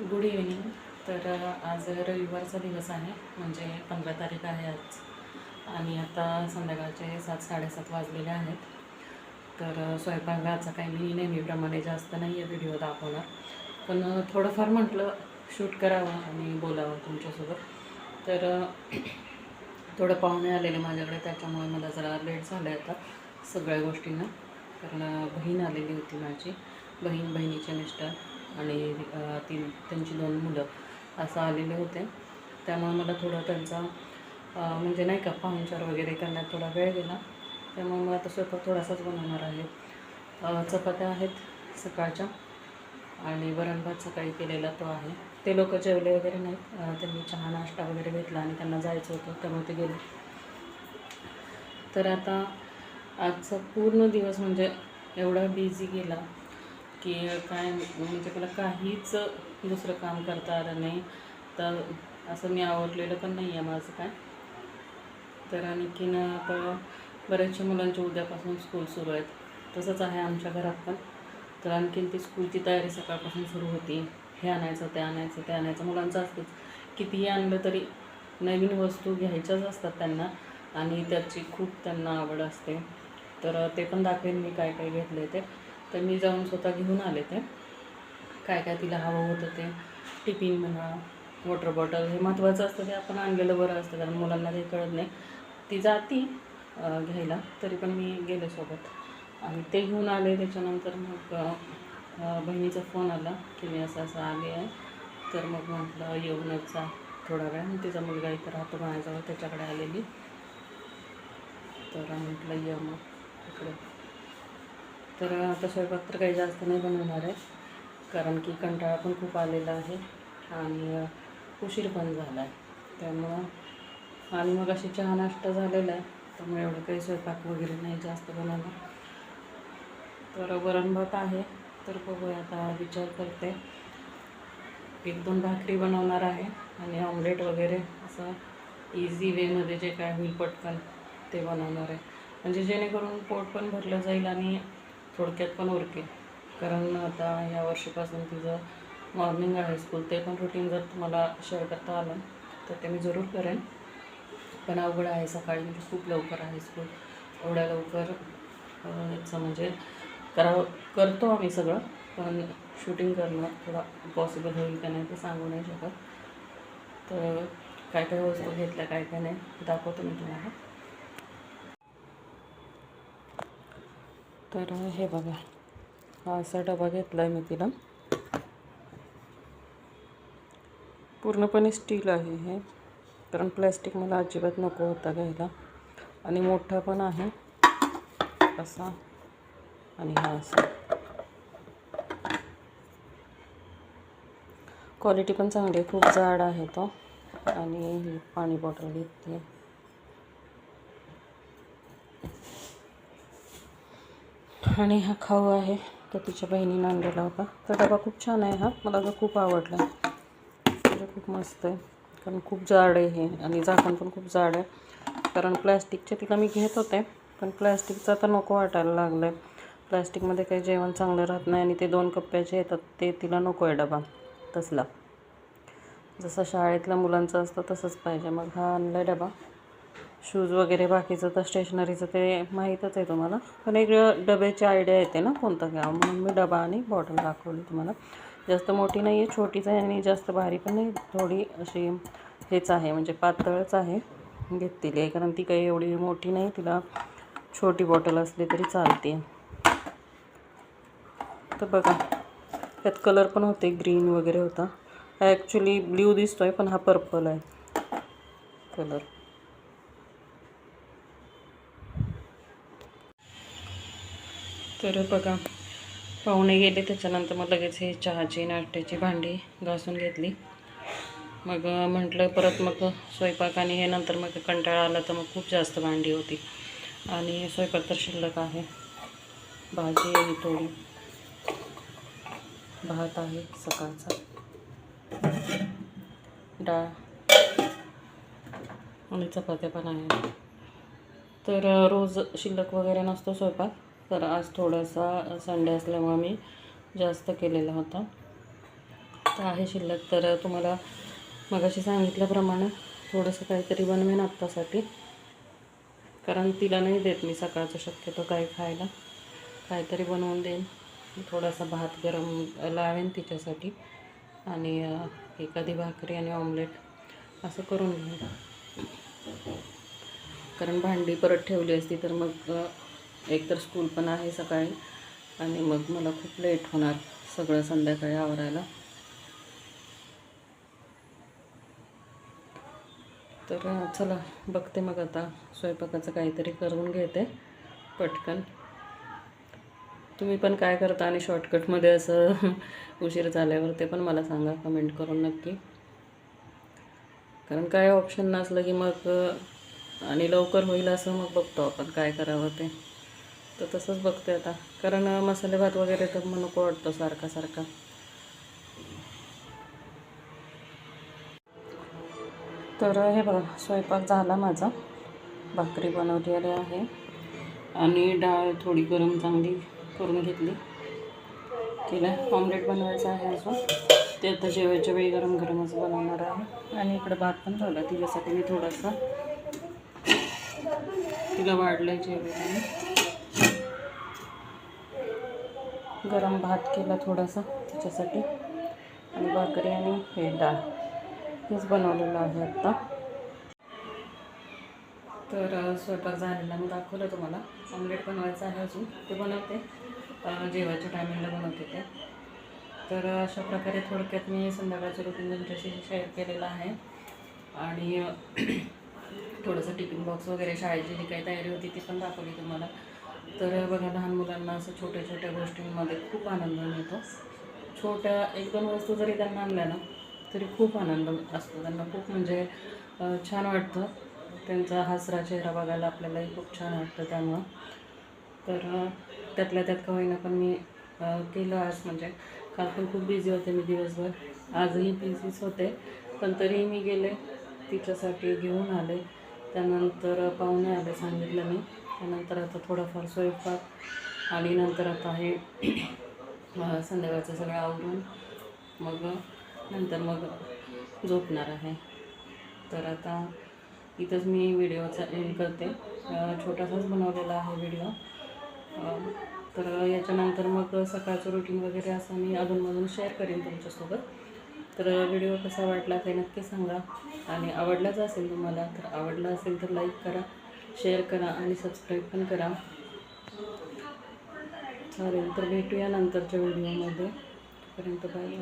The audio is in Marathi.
गुड इव्हिनिंग तर आज रविवारचा दिवस आहे म्हणजे पंधरा तारीख आहे आज. आणि आता संध्याकाळचे सात साडेसात वाजलेले आहेत. तर स्वयंपाकाचा काही मी नेहमीप्रमाणे जास्त नाही आहे व्हिडिओ दाखवणार. पण थोडंफार म्हटलं शूट करावं आणि बोलावं तुमच्यासोबत. तर थोडं पाहुणे आलेले माझ्याकडे त्याच्यामुळे मला जरा लेट झालं आहे आता सगळ्या गोष्टींना. कारण बहीण आलेली होती माझी. बहीण बहिणीचे मिस्टर. आणि ती त्यांची दोन मुलं असं आलेले होते. त्यामुळे मला थोडं त्यांचा म्हणजे नाही का पाहुणचार वगैरे करण्यात थोडा वेळ गेला. त्यामुळे मला आता स्वयंपाक थोडासाच बनवणार आहे. चपात्या आहेत सकाळच्या आणि वरण भात सकाळी केलेला तो आहे. ते लोक जेवले वगैरे नाहीत. त्यांनी चहा नाश्ता वगैरे घेतला आणि त्यांना जायचं होतं त्यामुळे ते गेले. तर आता आजचा पूर्ण दिवस म्हणजे एवढा बिझी गेला. की काय म्हणजे मला काहीच दुसरं काम करता आलं नाही. तर असं मी आवडलेलं पण नाही आहे माझं काय. तर आणखीन आता बऱ्याचशा मुलांच्या उद्यापासून स्कूल सुरू आहेत. तसंच आहे आमच्या घरात पण. तर आणखीन ती स्कूलची तयारी सकाळपासून सुरू होती. हे आणायचं ते आणायचं ते आणायचं. मुलांचं असतंच. कितीही आणलं तरी नवीन वस्तू घ्यायच्याच असतात त्यांना. आणि त्याची खूप त्यांना आवड असते. तर ते पण दाखवेन मी काय काय घेतले ते. तर मी जाऊन स्वतः घेऊन आले ते. काय काय तिला हवं होतं ते. टिफिन म्हणा वॉटर बॉटल हे महत्त्वाचं असतं ते आपण आणलेलं बरं असतं कारण मुलांना काही कळत नाही. ती जाती घ्यायला. तरी पण मी गेले सोबत. आणि ते घेऊन आले. त्याच्यानंतर मग बहिणीचा फोन आला की मी असं असं आले आहे. तर मग म्हटलं येऊनच जा थोडा वेळ. तिचा मुलगा इथं राहतो माझ्याजवळ त्याच्याकडे आलेली. तर म्हटलं ये मग इकडे. तर आता स्वयंपाक तर काही जास्त नाही बनवणार आहे. कारण की कंटाळा पण खूप आलेला आहे आणि उशीर पण झाला आहे त्यामुळं आणि मग अशी चहा नाश्ता झालेला आहे. त्यामुळे एवढं काही स्वयंपाक वगैरे नाही जास्त बनवला तर वरण भात आहे. तर बघूया आता विचार करते. एक दोन भाकरी बनवणार आहे आणि ऑमलेट वगैरे असं इझी वेमध्ये जे काय होईल पटकन ते बनवणार आहे. म्हणजे जेणेकरून पोट पण भरलं जाईल आणि थोडक्यात पण उरकेल कारण आता या वर्षीपासून तिचं मॉर्निंग आहे स्कूल ते पण रुटीन जर तुम्हाला शेअर करता आलं तर ते मी जरूर करेन. पण अवघड आहे सकाळी म्हणजे खूप लवकर आहे स्कूल एवढ्या लवकर याचं म्हणजे करावं करतो आम्ही सगळं पण शूटिंग करणं थोडा पॉसिबल होईल का नाही ते सांगू नाही शकत. तर काय काय वस्तू घेतल्या काय काय नाही दाखवतो मी तुम्हाला. तर हे बघा हा असा डबा घेतला आहे मी तिला. पूर्णपणे स्टील आहे हे कारण प्लॅस्टिक मला अजिबात नको होता घ्यायला. आणि मोठा पण आहे असा आणि हा असा. क्वालिटी पण चांगली आहे खूप जाड आहे तो. आणि पाणी बॉटल घेतली आणि हा खाऊ आहे. तो तिच्या बहिणीनं आणलेला होता. तर डबा खूप छान आहे हा. मला तर खूप आवडला. म्हणजे खूप मस्त आहे. कारण खूप जाड आहे हे. आणि झाकण पण खूप जाड आहे. कारण प्लॅस्टिकचे तिला मी घेत होते. पण प्लॅस्टिकचं आता नको वाटायला लागलं आहे प्लॅस्टिकमध्ये काही जेवण चांगलं राहत नाही आणि ते दोन कप्प्याचे येतात. ते तिला नको आहे डबा. तसला. जसं शाळेतल्या मुलांचं असतं तसंच पाहिजे. मग हा आणला डबा. शूज वगैरे बाकीचं तर स्टेशनरीचं ते माहीतच आहे तुम्हाला. पण एक डब्याची आयडिया येते ना कोणता घ्यावं. म्हणून मी डबा आणि बॉटल दाखवली तुम्हाला. जास्त मोठी नाही आहे छोटीच आहे आणि जास्त भारी पण नाही. थोडी अशी हेच आहे म्हणजे पातळच आहे. घेतलेली आहे कारण ती काही एवढी मोठी नाही तिला छोटी बॉटल असली तरी चालते तर बघा त्यात कलर पण होते ग्रीन वगैरे होता. ॲक्च्युली ब्ल्यू आहे पण हा पर्पल आहे. कलर तर बघा पाहुणे गेले त्याच्यानंतर मग लगेच हे चहाची नाश्त्याची भांडी घासून घेतली. मग म्हटलं परत मग स्वयंपाक आणि हे नंतर मग कंटाळा आला तर मग खूप जास्त भांडी होती. आणि स्वयंपाक तर शिल्लक आहे. भाजी आहे थोडी भात आहे सकाळचा. डाळ आणि चपात्या पण आहे तर रोज शिल्लक वगैरे नसतो स्वयंपाक. तर आज थोडासा संडे असल्यामुळे मी जास्त केलेला होता. तर आहे शिल्लक. तर तुम्हाला मगाशी सांगितल्याप्रमाणे थोडंसं काहीतरी बनवेन आत्तासाठी. कारण तिला नाही देत मी सकाळचं शक्यतो काही खायला. काहीतरी बनवून देईन. थोडासा भात गरम लावेन तिच्यासाठी. आणि एखादी भाकरी आणि ऑमलेट असं करून घेईन. कारण भांडी परत ठेवली असती तर मग एकतर स्कूल पण आहे सकाळी. आणि मग मला खूप लेट होणार सगळं संध्याकाळी आवरायला. तर चला बघते मग आता स्वयंपाकाचं काहीतरी करून घेते पटकन. तुम्ही पण काय करता आणि शॉर्टकटमध्ये असं उशीर झाल्यावर ते पण मला सांगा कमेंट करून नक्की. कारण काय ऑप्शन नसलं की मग आणि लवकर होईल असं मग बघतो आपण काय करावं ते. तर तसंच बघते आता. कारण मसाले भात वगैरे तर मग नको वाटतो सारखा सारखा. तर हे बघा स्वयंपाक झाला माझा. भाकरी बनवलेली आहे. आणि डाळ थोडी गरम चांगली करून घेतली. केलं ऑमलेट बनवायचं आहे अजून. ते आता जेवायच्या वेळी गरम गरमच बनवणार आहे. आणि इकडं भात पण झाला. तिच्यासाठी मी थोडासा तिला वाढलं जेवायला मी गरम भात केला थोडासा त्याच्यासाठी. आणि भाकरी आणि हे डाळ. हेच बनवलेलं आहे आत्ता तर स्वयंपाक झालेला मी दाखवलं तुम्हाला. ऑमलेट बनवायचं आहे अजून. ते बनवते. जेवायच्या टायमिंगला बनवते ते. तर अशा प्रकारे थोडक्यात मी संध्याकाळचं रुटीन तुमच्याशी शेअर केलेलं आहे. आणि थोडंसं टिफिन बॉक्स वगैरे शाळेची जी काही तयारी होती ती पण दाखवली तुम्हाला. तर बघा लहान मुलांना असं छोट्या छोट्या गोष्टींमध्ये खूप आनंद मिळतो. छोट्या एक दोन वस्तू जरी त्यांना आणल्या ना तरी खूप आनंद असतो. त्यांना खूप म्हणजे छान वाटतं. त्यांचा हसरा चेहरा बघायला आपल्यालाही खूप छान वाटतं त्यामुळं. तर त्यातल्या त्यात का होईना पण मी केलं आज म्हणजे काल पण खूप बिझी होते मी दिवसभर. आजही बिझीच होते पण तरीही मी गेले. तिच्यासाठी घेऊन आले. त्यानंतर पाहुणे आले सांगितलं मी. त्यानंतर आता थोडाफार स्वयंपाक आणि नंतर आता हे संध्याकाळचं सगळं आवरून मग नंतर मग झोपणार आहे. तर आता इथंच मी व्हिडिओचा एंड करते. छोटासाच बनवलेला आहे व्हिडिओ तर याच्यानंतर मग सकाळचं रुटीन वगैरे असं मी अधूनमधून शेअर करेन तुमच्यासोबत. तर व्हिडिओ कसा वाटला ते नक्की सांगा. आणि आवडलाच असेल तुम्हाला तर आवडला असेल तर लाईक करा. शेअर करा आणि सबस्क्राईब पण करा. चालेल तर भेटूया नंतरच्या व्हिडिओमध्ये तोपर्यंत बाय